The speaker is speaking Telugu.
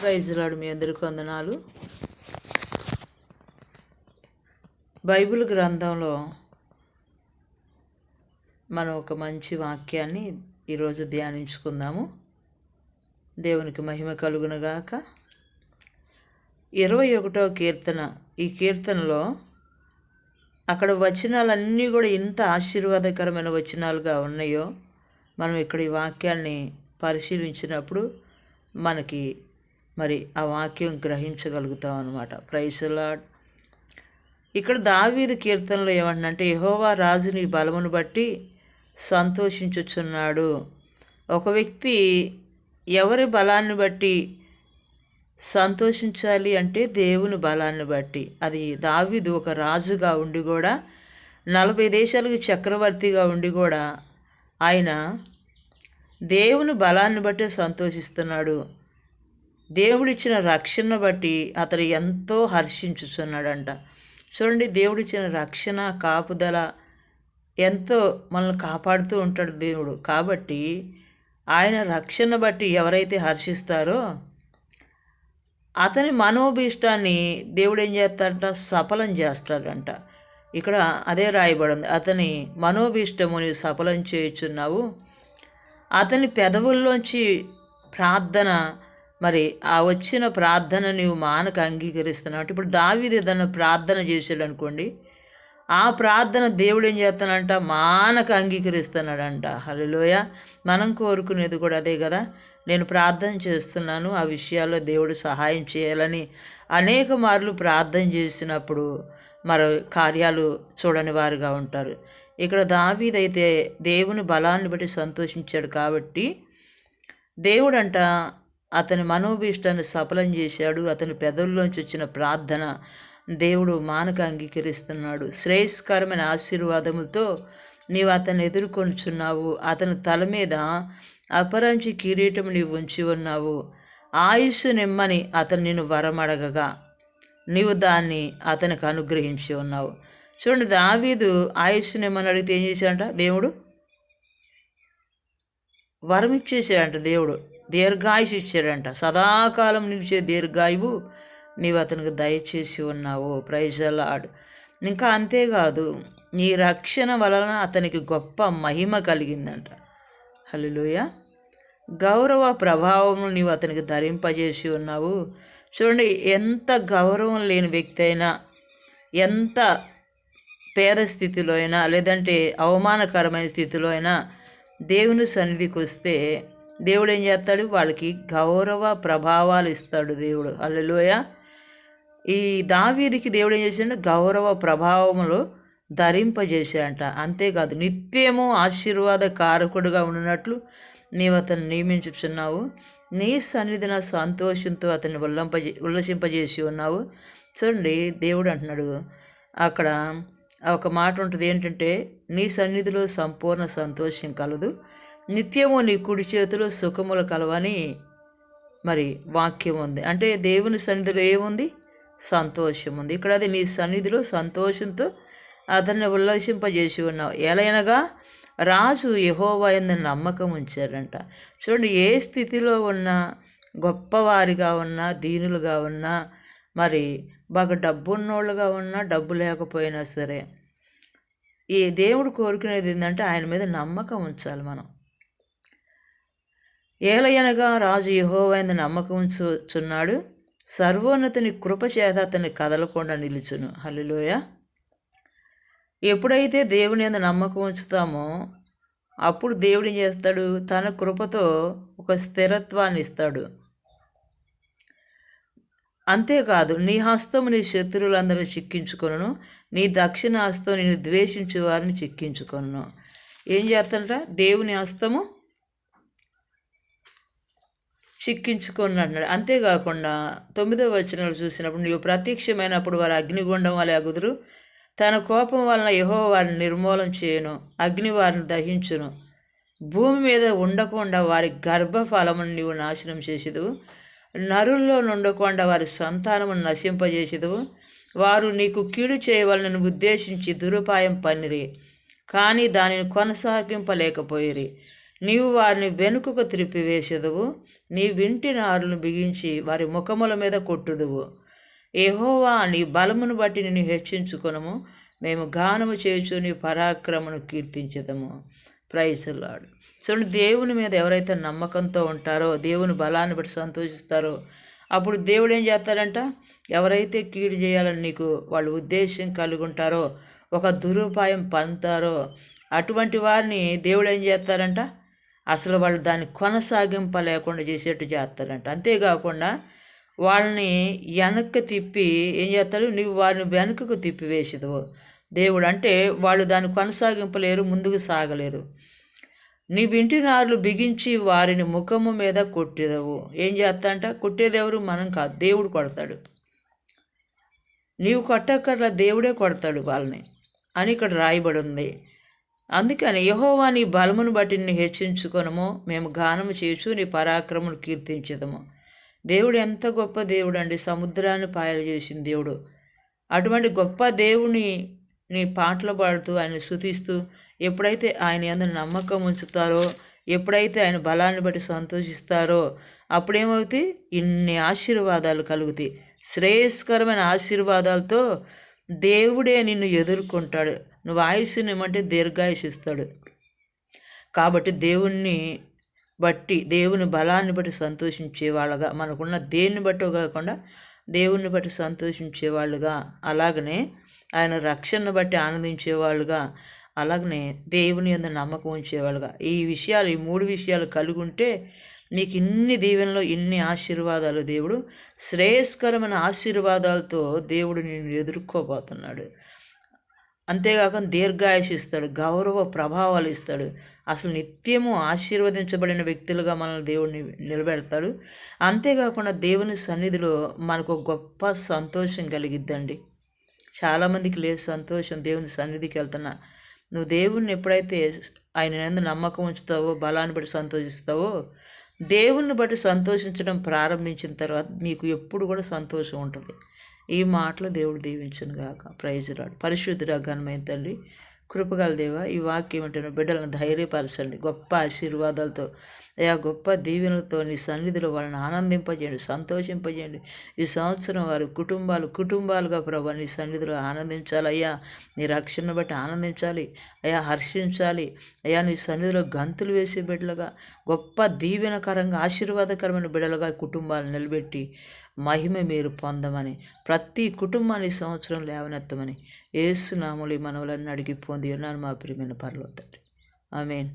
ప్రైజ్లాడు మీ అందరికీ వందనాలు. బైబిల్ గ్రంథంలో మనం ఒక మంచి వాక్యాన్ని ఈరోజు ధ్యానించుకుందాము. దేవునికి మహిమ కలుగునగాక. ఇరవై ఒకటో కీర్తన. ఈ కీర్తనలో అక్కడ వచనాలన్నీ కూడా ఇంత ఆశీర్వాదకరమైన వచనాలుగా ఉన్నాయో మనం ఇక్కడ ఈ వాక్యాన్ని పరిశీలించినప్పుడు మనకి మరి ఆ వాక్యం గ్రహించగలుగుతాం అనమాట ప్రైసలాడ్ ఇక్కడ దావీదు కీర్తనలో ఏమంటే యహోవా రాజు నీ బలమును బట్టి సంతోషించుచున్నాడు. ఒక వ్యక్తి ఎవరి బలాన్ని బట్టి సంతోషించాలి అంటే దేవుని బలాన్ని బట్టి. అది దావీదు ఒక రాజుగా ఉండి కూడా నలభై దేశాలకు చక్రవర్తిగా ఉండి కూడా ఆయన దేవుని బలాన్ని బట్టి సంతోషిస్తున్నాడు. దేవుడిచ్చిన రక్షణ బట్టి అతడు ఎంతో హర్షించుచున్నాడంట. చూడండి దేవుడిచ్చిన రక్షణ కాపుదల ఎంతో మనల్ని కాపాడుతూ ఉంటాడు దేవుడు. కాబట్టి ఆయన రక్షణ బట్టి ఎవరైతే హర్షిస్తారో అతని మనోభీష్టాన్ని దేవుడు ఏం చేస్తాడంట? సఫలం చేస్తాడంట. ఇక్కడ అదే రాయబడింది. అతని మనోభీష్టముని సఫలం చేయుచున్నావు. అతని పెదవుల్లోంచి ప్రార్థన మరి ఆ వచ్చిన ప్రార్థన నీవు మానక అంగీకరిస్తున్నావు అంటే ఇప్పుడు దావీది ఏదైనా ప్రార్థన చేశాడు అనుకోండి ఆ ప్రార్థన దేవుడు ఏం చేస్తానంట మానక అంగీకరిస్తున్నాడంట. హలోయ మనం కోరుకునేది కూడా అదే కదా. నేను ప్రార్థన చేస్తున్నాను ఆ విషయాల్లో దేవుడు సహాయం చేయాలని అనేక మార్లు ప్రార్థన చేసినప్పుడు మరో కార్యాలు చూడని వారుగా ఉంటారు. ఇక్కడ దావీదైతే దేవుని బలాన్ని బట్టి సంతోషించాడు కాబట్టి దేవుడంట అతని మనోభీష్టాన్ని సఫలం చేశాడు. అతని పెదవుల్లోంచి వచ్చిన ప్రార్థన దేవుడు మానక అంగీకరిస్తున్నాడు. శ్రేయస్కరమైన ఆశీర్వాదములతో నీవు అతన్ని ఎదుర్కొంచున్నావు అతని తల మీద అపరంచి కిరీటం నీవు ఉంచి ఉన్నావు. ఆయుష్ నిమ్మని అతను నిన్ను వరమడగగా. నీవు దాన్ని అతనికి అనుగ్రహించి ఉన్నావు. చూడండి దావీదు ఆయుష్ నిమ్మని అడిగితే ఏం చేశాడంట? దేవుడు వరం ఇచ్చేసాడంట దేవుడు. దీర్ఘాయుష్ ఇచ్చాడంట సదాకాలం నిలిచే దీర్ఘాయువు నీవు అతనికి దయచేసి ఉన్నావు. ప్రైజలాడ్ ఇంకా అంతేకాదు నీ రక్షణ వలన అతనికి గొప్ప మహిమ కలిగిందంట. హలోయ గౌరవ ప్రభావం నీవు అతనికి ధరింపజేసి ఉన్నావు. చూడండి ఎంత గౌరవం లేని వ్యక్తి అయినా ఎంత పేద స్థితిలో అయినా లేదంటే అవమానకరమైన స్థితిలో అయినా దేవుని సన్నిధికి వస్తే దేవుడు ఏం చేస్తాడు? వాళ్ళకి గౌరవ ప్రభావాలు ఇస్తాడు దేవుడు. అల్లెలోయ ఈ దావీదికి దేవుడు ఏం చేశాడు గౌరవ ప్రభావములు ధరింపజేశాడంట. అంతేకాదు నిత్యము ఆశీర్వాద కారకుడుగా ఉన్నట్లు నీవు అతను నియమించుచున్నావు. నీ సన్నిధిన సంతోషంతో అతన్ని ఉల్లంపజే ఉల్లసింపజేసి ఉన్నావు. చూడండి దేవుడు అంటున్నాడు. అక్కడ ఒక మాట ఉంటుంది ఏంటంటే నీ సన్నిధిలో సంపూర్ణ సంతోషం కలదు. నిత్యము నీ కుడి చేతిలో సుఖములు కలవని మరి వాక్యం ఉంది. అంటే దేవుని సన్నిధిలో ఏముంది? సంతోషం ఉంది ఇక్కడ అది నీ సన్నిధిలో సంతోషంతో అతన్ని ఉల్లాసింపజేసి ఉన్నావు ఎలైనగా రాజు యహోవా నమ్మకం ఉంచారంట చూడండి ఏ స్థితిలో ఉన్నా గొప్పవారిగా ఉన్నా దీనులుగా ఉన్నా మరి బాగా డబ్బు ఉన్నోళ్ళుగా ఉన్నా డబ్బు లేకపోయినా సరే ఈ దేవుడు కోరుకునేది ఏంటంటే ఆయన మీద నమ్మకం ఉంచాలి మనం. ఏలయనగా రాజు యహోవైన నమ్మకం ఉంచుచున్నాడు సర్వోన్నతిని కృపచేత అతన్ని కదలకుండా నిలుచును. హలిలోయ ఎప్పుడైతే దేవుని మీద నమ్మకం ఉంచుతామో అప్పుడు దేవుడు ఏం చేస్తాడు? తన కృపతో ఒక స్థిరత్వాన్ని ఇస్తాడు. అంతేకాదు నీ హస్తము నీ శత్రువులందరినీ చిక్కించుకొను నీ దక్షిణ హస్తం నేను ద్వేషించే వారిని చిక్కించుకొను ఏం చేస్తాడట? దేవుని హస్తము చిక్కించుకొని అంతేకాకుండా తొమ్మిదవ వచనాలు చూసినప్పుడు నీవు ప్రత్యక్షమైనప్పుడు వారి అగ్నిగుండం వల్ల అగుదురు. తన కోపం వలన యహో వారిని నిర్మూలన చేయను. అగ్ని వారిని దహించును. భూమి మీద ఉండకుండా వారి గర్భఫలమును నీవు నాశనం చేసేదువు. నరుల్లో నుండకుండా వారి సంతానమును నశింపజేసేదువు. వారు నీకు కీడు చేయవలనని ఉద్దేశించి దురుపాయం పనిరి కానీ దానిని కొనసాగింపలేకపోయిరి. నీవు వారిని వెనుకకు త్రిప్పివేసెదవు. నీ వింటి నారును బిగించి వారి ముఖముల మీద కొట్టుదువు. ఏహోవా నీ బలమును బట్టి నిన్ను హెచ్చించుకొనము. మేము గానము చేయుచు నీ పరాక్రమను కీర్తించదము. ప్రైజులాడు చూడండి దేవుని మీద ఎవరైతే నమ్మకంతో ఉంటారో దేవుని బలాన్ని బట్టి సంతోషిస్తారో అప్పుడు దేవుడు ఏం చేస్తారంట ఎవరైతే కీడు చేయాలని నీకు వాళ్ళు ఉద్దేశం కలిగి ఉంటారో ఒక దురుపాయం పంతారో అటువంటి వారిని దేవుడు ఏం చేస్తారంట అసలు వాళ్ళు దాన్ని కొనసాగింప లేకుండా చేసేట్టు చేస్తారంట. అంతేకాకుండా వాళ్ళని వెనక్కి తిప్పి ఏం చేస్తారు? నువ్వు వారిని వెనుకకు తిప్పి వేసేదవు. దేవుడు అంటే వాళ్ళు దాన్ని కొనసాగింపలేరు ముందుకు సాగలేరు. నీ వింటి నారులు బిగించి వారిని ముఖము మీద కొట్టేదవు. ఏం చేస్తా కొట్టేదెవరు మనం కాదు. దేవుడు కొడతాడు. నీవు కొట్టక్కర్లా దేవుడే కొడతాడు వాళ్ళని. అని ఇక్కడ రాయబడి ఉంది. అందుకని యహోవా నీ బలమును బట్టి నిన్ను హెచ్చించుకొనము. మేము గానము చేయొచ్చు నీ పరాక్రమును కీర్తించదము. దేవుడు ఎంత గొప్ప దేవుడు అండి సముద్రాన్ని పాయలు చేసిన దేవుడు. అటువంటి గొప్ప దేవుని నీ పాటలు పాడుతూ ఆయన శుతిస్తూ ఎప్పుడైతే ఆయన ఎందుకు నమ్మకం ఉంచుతారో ఎప్పుడైతే ఆయన బలాన్ని బట్టి సంతోషిస్తారో అప్పుడేమవుతాయి? ఇన్ని ఆశీర్వాదాలు కలుగుతాయి. శ్రేయస్కరమైన ఆశీర్వాదాలతో దేవుడే నిన్ను ఎదుర్కొంటాడు. నువ్వు ఆయుస్సుని ఏమంటే దీర్ఘాయుష్ ఇస్తాడు కాబట్టి దేవుణ్ణి బట్టి దేవుని బలాన్ని బట్టి సంతోషించే వాళ్ళగా మనకున్న దేన్ని బట్టి కాకుండా దేవుణ్ణి బట్టి సంతోషించే వాళ్ళుగా అలాగనే ఆయన రక్షణను బట్టి ఆనందించేవాళ్ళుగా అలాగనే దేవుని యొక్క నమ్మకం ఉంచేవాళ్ళుగా ఈ విషయాలు ఈ మూడు విషయాలు కలిగి ఉంటే నీకు ఇన్ని దీవెనలో ఇన్ని ఆశీర్వాదాలు దేవుడు శ్రేయస్కరమైన ఆశీర్వాదాలతో దేవుడు నేను ఎదుర్కోబోతున్నాడు. అంతేకాక దీర్ఘాయుష్ ఇస్తాడు గౌరవ ప్రభావాలు ఇస్తాడు అసలు నిత్యము ఆశీర్వదించబడిన వ్యక్తులుగా మనల్ని దేవుడిని నిలబెడతాడు. అంతేకాకుండా దేవుని సన్నిధిలో మనకు గొప్ప సంతోషం కలిగిద్దండి. చాలామందికి లేదు సంతోషం దేవుని సన్నిధికి వెళ్తున్నా. నువ్వు దేవుణ్ణి ఎప్పుడైతే ఆయన ఎందు నమ్మకం ఉంచుతావో బలాన్ని బట్టి సంతోషిస్తావో దేవుణ్ణి బట్టి సంతోషించడం ప్రారంభించిన తర్వాత నీకు ఎప్పుడు కూడా సంతోషం ఉంటుంది. ఈ మాటలు దేవుడు దీవించను గాక. ప్రైజ్ రాడు పరిశుద్ధురా ఘనమైన తల్లి కృపగల దేవ ఈ వాక్యం అంటే బిడ్డలను ధైర్యపరచండి. గొప్ప ఆశీర్వాదాలతో అయా గొప్ప దీవెనలతో నీ సన్నిధిలో వాళ్ళని ఆనందింపజేయండి సంతోషింపజేయండి. ఈ సంవత్సరం వారి కుటుంబాలు కుటుంబాలుగా ప్రభా నీ సన్నిధిలో ఆనందించాలి. అయ్యా నీ రక్షణ బట్టి ఆనందించాలి. అయ్యా హర్షించాలి. అయ్యా నీ సన్నిధిలో గంతులు వేసే బిడ్డలుగా గొప్ప దీవెనకరంగా ఆశీర్వాదకరమైన బిడ్డలుగా కుటుంబాలు నిలబెట్టి మహిమ మీరు పొందమని ప్రతి కుటుంబాన్ని సంవత్సరం లేవనెత్తమని ఏసునాములు మనవులన్నీ అడిగి పొంది ఉన్నాను మా ప్రియమైన ఐ మీన్